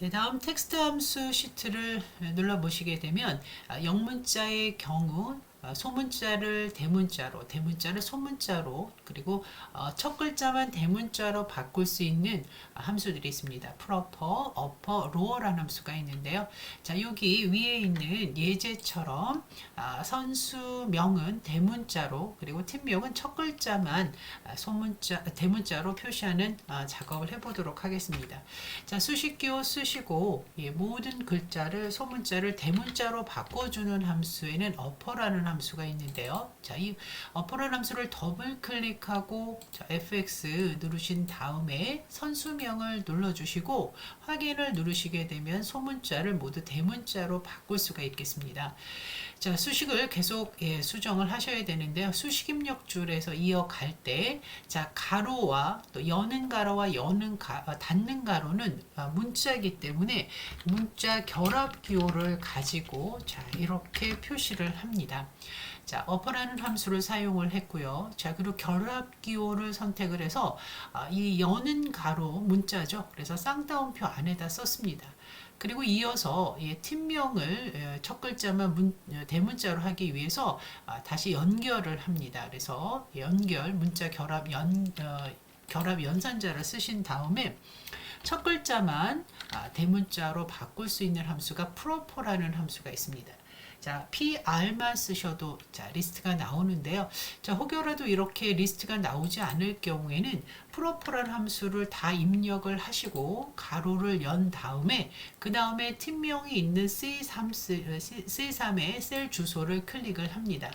네, 다음 텍스트 함수 시트를 눌러 보시게 되면 아, 영문자의 경우 아, 소문자를 대문자로, 대문자를 소문자로, 그리고 어, 첫 글자만 대문자로 바꿀 수 있는 아, 함수들이 있습니다. proper, upper, lower라는 함수가 있는데요. 자, 여기 위에 있는 예제처럼 아, 선수명은 대문자로, 그리고 팀명은 첫 글자만 아, 소문자, 대문자로 표시하는 아, 작업을 해보도록 하겠습니다. 자, 수식기호 쓰시고 예, 모든 글자를 소문자를 대문자로 바꿔주는 함수에는 upper라는 함수가 있는데요. 자, 이 upper라는 함수를 더블 클릭하고 자, fx 누르신 다음에 선수명을 눌러주시고 확인을 누르시게 되면 소문자를 모두 대문자로 바꿀 수가 있겠습니다. 자, 수식을 계속 예, 수정을 하셔야 되는데요. 수식 입력 줄에서 이어갈 때, 자, 가로와 또 여는 가로와 여는 가, 어, 닫는 가로는 어, 문자이기 때문에 문자 결합 기호를 가지고 자, 이렇게 표시를 합니다. 자, 어퍼라는 함수를 사용을 했고요. 자, 그리고 결합 기호를 선택을 해서 아, 이 여는 가로 문자죠. 그래서 쌍따옴표 안에다 썼습니다. 그리고 이어서 예, 팀명을 예, 첫 글자만 문, 어, 대문자로 하기 위해서 아, 다시 연결을 합니다. 그래서 연결 문자 결합 연 어, 결합 연산자를 쓰신 다음에 첫 글자만 아, 대문자로 바꿀 수 있는 함수가 proper라는 함수가 있습니다. 자, PR만 쓰셔도 자, 리스트가 나오는데요. 자, 혹여라도 이렇게 리스트가 나오지 않을 경우에는 프로퍼라는 함수를 다 입력을 하시고 가로를 연 다음에 그 다음에 팀명이 있는 C3, C3의 셀 주소를 클릭을 합니다.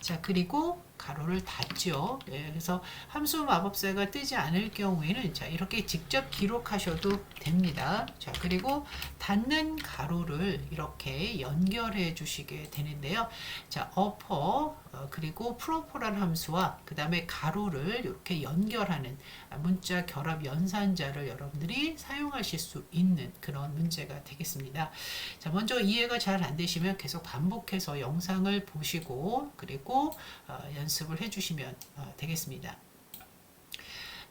자, 그리고 가로를 닫죠. 예, 그래서 함수 마법사가 뜨지 않을 경우에는 자, 이렇게 직접 기록하셔도 됩니다. 자, 그리고 닫는 가로를 이렇게 연결해 주시게 되는데요. 자, upper 어, 그리고 proper라는 함수와 그 다음에 가로를 이렇게 연결하는 문자 결합 연산자를 여러분들이 사용하실 수 있는 그런 문제가 되겠습니다. 자, 먼저 이해가 잘 안 되시면 계속 반복해서 영상을 보시고 그리고 어, 연습을 해주시면 어, 되겠습니다.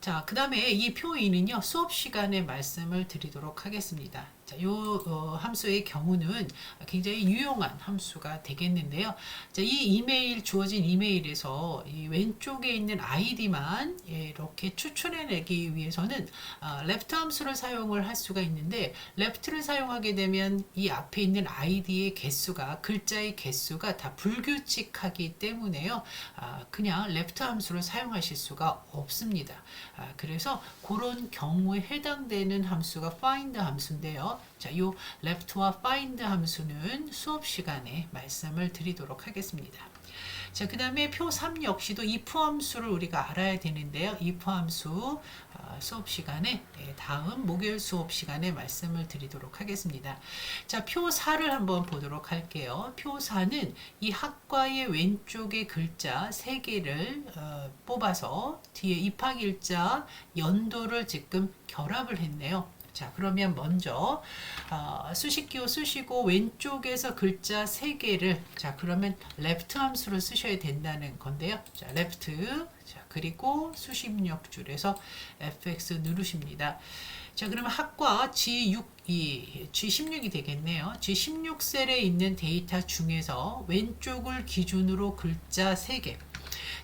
자, 그 다음에 이 표인은요, 수업 시간에 말씀을 드리도록 하겠습니다. 자, 요 어, 함수의 경우는 굉장히 유용한 함수가 되겠는데요. 자, 이 이메일 주어진 이메일에서 이 왼쪽에 있는 아이디만 예, 이렇게 추출해내기 위해서는 아, left 함수를 사용을 할 수가 있는데 left를 사용하게 되면 이 앞에 있는 아이디의 개수가 글자의 개수가 다 불규칙하기 때문에요. 아, 그냥 left 함수를 사용하실 수가 없습니다. 아, 그래서 그런 경우에 해당되는 함수가 find 함수인데요. 자, 요 left와 find 함수는 수업 시간에 말씀을 드리도록 하겠습니다. 자, 그 다음에 표 3 역시도 if 함수를 우리가 알아야 되는데요. if 함수 어, 수업 시간에 예, 다음 목요일 수업 시간에 말씀을 드리도록 하겠습니다. 자, 표 4를 한번 보도록 할게요. 표 4는 이 학과의 왼쪽의 글자 3개를 어, 뽑아서 뒤에 입학 일자 연도를 지금 결합을 했네요. 자, 그러면 먼저 어, 수식기호 쓰시고 왼쪽에서 글자 3개를 자, 그러면 left 함수를 쓰셔야 된다는 건데요. 자, left 자, 그리고 수십역 줄에서 fx 누르십니다. 자, 그러면 학과 G6 이 G16이 되겠네요. G16 셀에 있는 데이터 중에서 왼쪽을 기준으로 글자 3개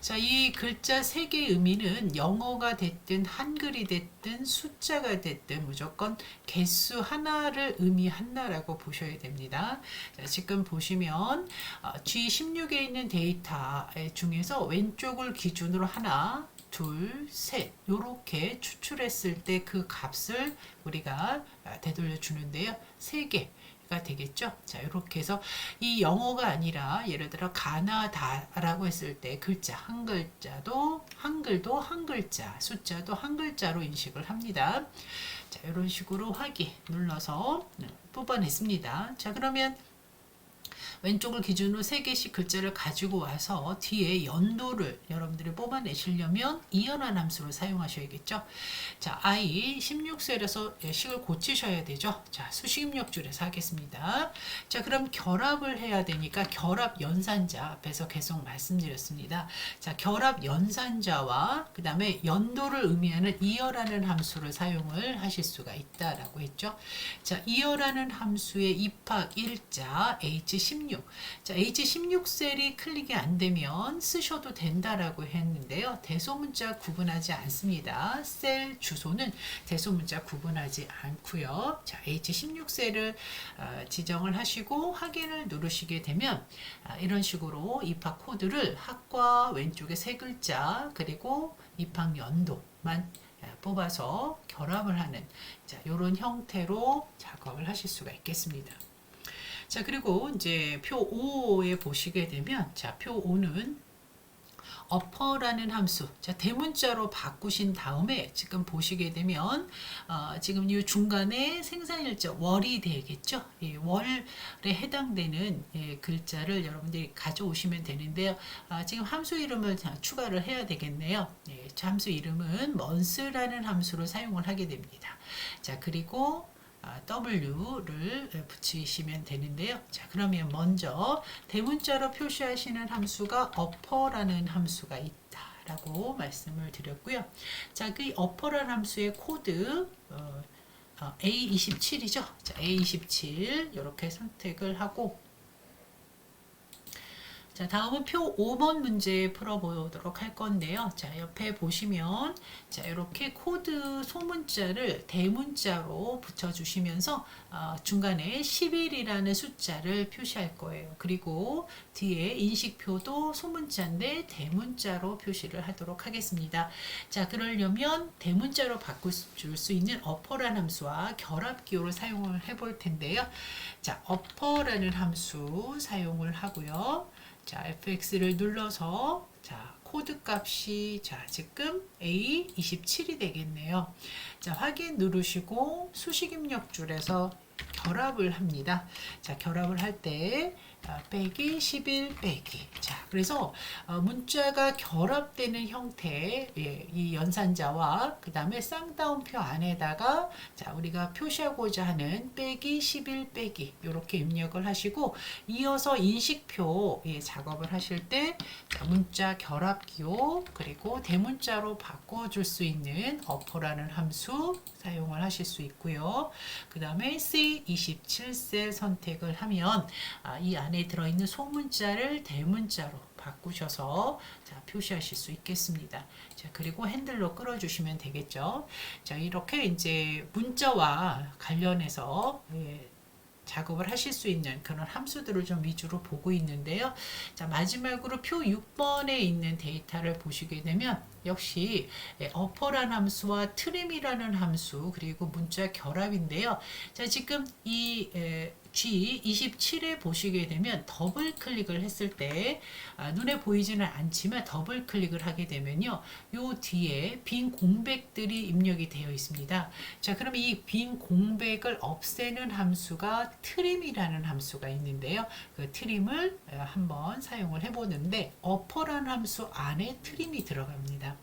자, 이 글자 세 개의 의미는 영어가 됐든 한글이 됐든 숫자가 됐든 무조건 개수 하나를 의미한다라고 보셔야 됩니다. 자, 지금 보시면 어, G16에 있는 데이터 중에서 왼쪽을 기준으로 하나, 둘, 셋 이렇게 추출했을 때 그 값을 우리가 되돌려 주는데요. 세 개. 가 되겠죠. 자, 이렇게 해서 이 영어가 아니라 예를 들어 가나다라고 했을 때 글자 한 글자도 한글도 한 글자, 숫자도 한 글자로 인식을 합니다. 자, 이런 식으로 확인 눌러서 뽑아냈습니다. 자, 그러면 왼쪽을 기준으로 3개씩 글자를 가지고 와서 뒤에 연도를 여러분들이 뽑아내시려면 이연한 함수를 사용하셔야겠죠. 자, I 16셀에서 식을 고치셔야 되죠. 자, 수식 입력 줄에서 하겠습니다. 자, 그럼 결합을 해야 되니까 결합 연산자 앞에서 계속 말씀드렸습니다. 자, 결합 연산자와 그 다음에 연도를 의미하는 이어라는 함수를 사용을 하실 수가 있다라고 했죠. 자, 이어라는 함수의 입학 일자 H16. 자, H16 셀이 클릭이 안 되면 쓰셔도 된다라고 했는데요. 대소문자 구분하지 않습니다. 셀 주소는 대소문자 구분하지 않고요. 자, H16 셀을 어, 지정을 하시고 확인을 누르시게 되면 아, 이런 식으로 입학 코드를 학과 왼쪽에 세 글자 그리고 입학 연도만 아, 뽑아서 결합을 하는 자, 이런 형태로 작업을 하실 수가 있겠습니다. 자, 그리고 이제 표 5에 보시게 되면 자, 표 5는 어퍼라는 함수. 자 대문자로 바꾸신 다음에 지금 보시게 되면 어, 지금 이 중간에 생산일자 월이 되겠죠? 예, 월에 해당되는 예, 글자를 여러분들이 가져오시면 되는데요. 아, 지금 함수 이름을 자, 추가를 해야 되겠네요. 예, 함수 이름은 month라는 함수를 사용을 하게 됩니다. 자 그리고 아, W를 붙이시면 되는데요. 자, 그러면 먼저 대문자로 표시하시는 함수가 upper라는 함수가 있다라고 말씀을 드렸고요. 자, 그 upper라는 함수의 코드 어, 어, A27이죠. 자, A27 이렇게 선택을 하고 자, 다음은 표 5번 문제 풀어보도록 할 건데요. 자, 옆에 보시면, 자, 이렇게 코드 소문자를 대문자로 붙여주시면서, 어, 중간에 11이라는 숫자를 표시할 거예요. 그리고 뒤에 인식표도 소문자인데 대문자로 표시를 하도록 하겠습니다. 자, 그러려면 대문자로 바꿀 수 있는 어퍼라는 함수와 결합 기호를 사용을 해볼 텐데요. 자, 어퍼라는 함수 사용을 하고요. 자, fx를 눌러서 자, 코드 값이 자, 지금 A27이 되겠네요. 자, 확인 누르시고 수식 입력 줄에서 결합을 합니다. 자, 결합을 할 때 빼기 11 빼기. 자, 그래서 어, 문자가 결합되는 형태, 예, 이 연산자와 그 다음에 쌍따옴표 안에다가 자, 우리가 표시하고자 하는 빼기 11 빼기 이렇게 입력을 하시고 이어서 인식표 예, 작업을 하실 때 자, 문자 결합 기호 그리고 대문자로 바꿔줄 수 있는 어퍼라는 함수 사용을 하실 수 있고요. 그 다음에 C27셀 선택을 하면 아, 이 안에 들어있는 소문자를 대문자로 바꾸셔서 자, 표시하실 수 있겠습니다. 자, 그리고 핸들로 끌어주시면 되겠죠. 자, 이렇게 이제 문자와 관련해서 예, 작업을 하실 수 있는 그런 함수들을 좀 위주로 보고 있는데요. 자, 마지막으로 표 6번에 있는 데이터를 보시게 되면 역시 어퍼란 함수와 트림이라는 함수 그리고 문자 결합인데요. 자, 지금 이 에, G27에 보시게 되면 더블 클릭을 했을 때 아, 눈에 보이지는 않지만 더블 클릭을 하게 되면요. 요 뒤에 빈 공백들이 입력이 되어 있습니다. 자, 그럼 이 빈 공백을 없애는 함수가 트림이라는 함수가 있는데요. 그 트림을 한번 사용을 해 보는데 어퍼라는 함수 안에 트림이 들어갑니다.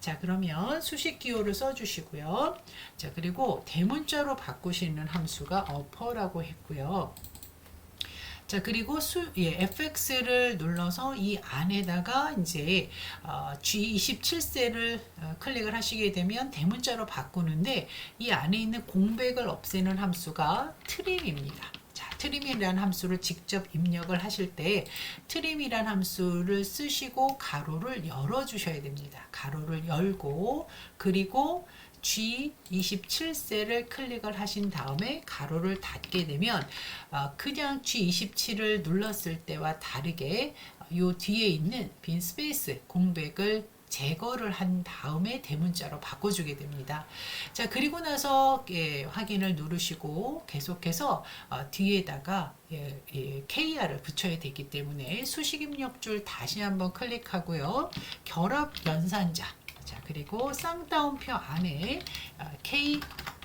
자, 그러면 수식 기호를 써 주시고요. 자, 그리고 대문자로 바꾸시는 함수가 어퍼라고 했고요. 자 그리고 수, 예, fx를 눌러서 이 안에다가 이제 어, G27셀을 어, 클릭을 하시게 되면 대문자로 바꾸는데 이 안에 있는 공백을 없애는 함수가 트림입니다. 자, 트림이라는 함수를 직접 입력을 하실 때 트림이라는 함수를 쓰시고 가로를 열어 주셔야 됩니다. 가로를 열고 그리고 G27셀을 클릭을 하신 다음에 가로를 닫게 되면 어, 그냥 G27을 눌렀을 때와 다르게 이 뒤에 있는 빈 스페이스 공백을 제거를 한 다음에 대문자로 바꿔주게 됩니다. 자 그리고 나서 예, 확인을 누르시고 계속해서 어, 뒤에다가 예, 예, KR을 붙여야 되기 때문에 수식 입력줄 다시 한번 클릭하고요. 결합 연산자 자, 그리고 쌍따옴표 안에 어, K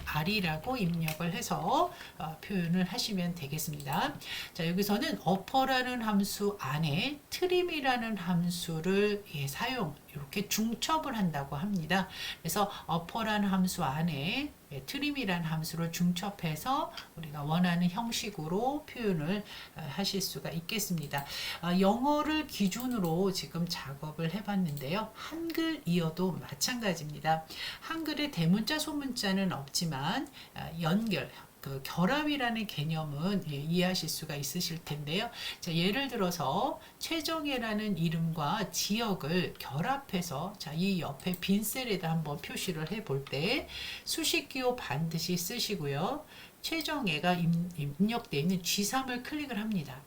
R이라고 입력을 해서 어, 표현을 하시면 되겠습니다. 자, 여기서는 어퍼라는 함수 안에 트림이라는 함수를 예, 사용, 이렇게 중첩을 한다고 합니다. 그래서 어퍼라는 함수 안에 예, 트림이라는 함수를 중첩해서 우리가 원하는 형식으로 표현을 어, 하실 수가 있겠습니다. 아, 영어를 기준으로 지금 작업을 해봤는데요. 한글이어도 마찬가지입니다. 한글에 대문자, 소문자는 없지만 아, 연결, 그 결합이라는 개념은 예, 이해하실 수가 있으실 텐데요. 자, 예를 들어서 최정예라는 이름과 지역을 결합해서 자, 이 옆에 빈 셀에다 한번 표시를 해 볼 때 수식 기호 반드시 쓰시고요. 최정예가 임- 입력되어 있는 G3을 클릭을 합니다.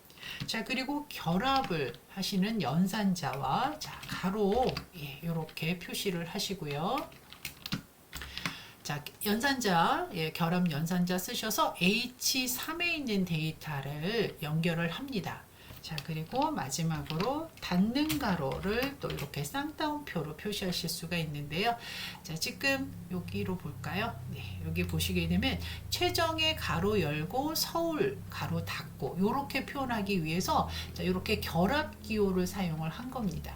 자 그리고 결합을 하시는 연산자와 자 가로 예, 이렇게 표시를 하시고요. 자 연산자 예, 결합 연산자 쓰셔서 H3에 있는 데이터를 연결을 합니다. 자 그리고 마지막으로 닫는 가로를 또 이렇게 쌍따옴표로 표시하실 수가 있는데요. 자 지금 여기로 볼까요? 네 여기 보시게 되면 최정의 가로 열고 서울 가로 닫고 이렇게 표현하기 위해서 자 이렇게 결합 기호를 사용을 한 겁니다.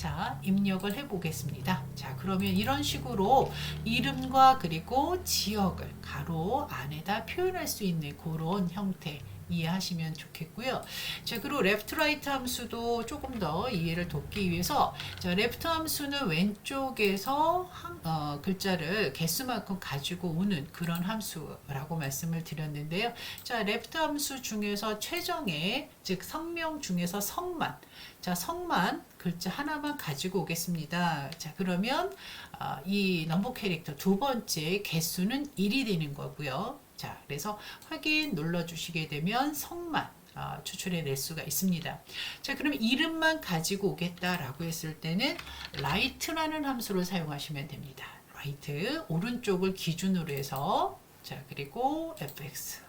자, 입력을 해 보겠습니다. 자, 그러면 이런 식으로 이름과 그리고 지역을 가로 안에다 표현할 수 있는 그런 형태 이해하시면 좋겠고요. 자, 그리고 레프트 라이트 함수도 조금 더 이해를 돕기 위해서 자, 레프트 함수는 왼쪽에서 한, 어, 글자를 개수만큼 가지고 오는 그런 함수라고 말씀을 드렸는데요. 자, 레프트 함수 중에서 최정의 즉 성명 중에서 성만 자, 성만 글자 하나만 가지고 오겠습니다. 자, 그러면 아, 이 넘버 캐릭터 두 번째 개수는 1이 되는 거고요. 자, 그래서 확인 눌러 주시게 되면 성만 아, 추출해낼 수가 있습니다. 자, 그럼 이름만 가지고 오겠다라고 했을 때는 right라는 함수를 사용하시면 됩니다. right 오른쪽을 기준으로 해서 자, 그리고 fx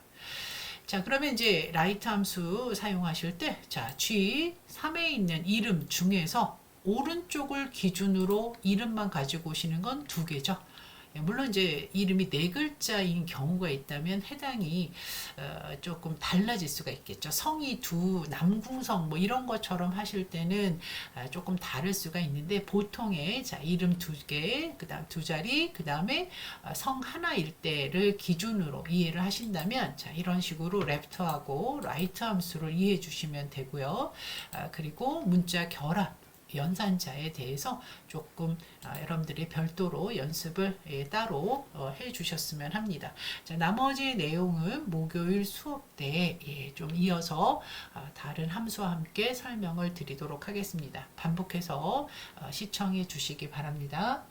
자, 그러면 이제 라이트 함수 사용하실 때, 자, G3에 있는 이름 중에서 오른쪽을 기준으로 이름만 가지고 오시는 건 두 개죠. 예, 물론 이제 이름이 네 글자인 경우가 있다면 해당이 어, 조금 달라질 수가 있겠죠. 성이 두 남궁성 뭐 이런 것처럼 하실 때는 아, 조금 다를 수가 있는데 보통의 자 이름 두 개, 그다음 두 자리, 그다음에 아, 성 하나일 때를 기준으로 이해를 하신다면 자 이런 식으로 레프트하고 라이트 함수를 이해해 주시면 되고요. 아, 그리고 문자 결합 연산자에 대해서 조금 아, 여러분들이 별도로 연습을 예, 따로 어, 해 주셨으면 합니다. 자, 나머지 내용은 목요일 수업 때 예, 좀 이어서 아, 다른 함수와 함께 설명을 드리도록 하겠습니다. 반복해서 어, 시청해 주시기 바랍니다.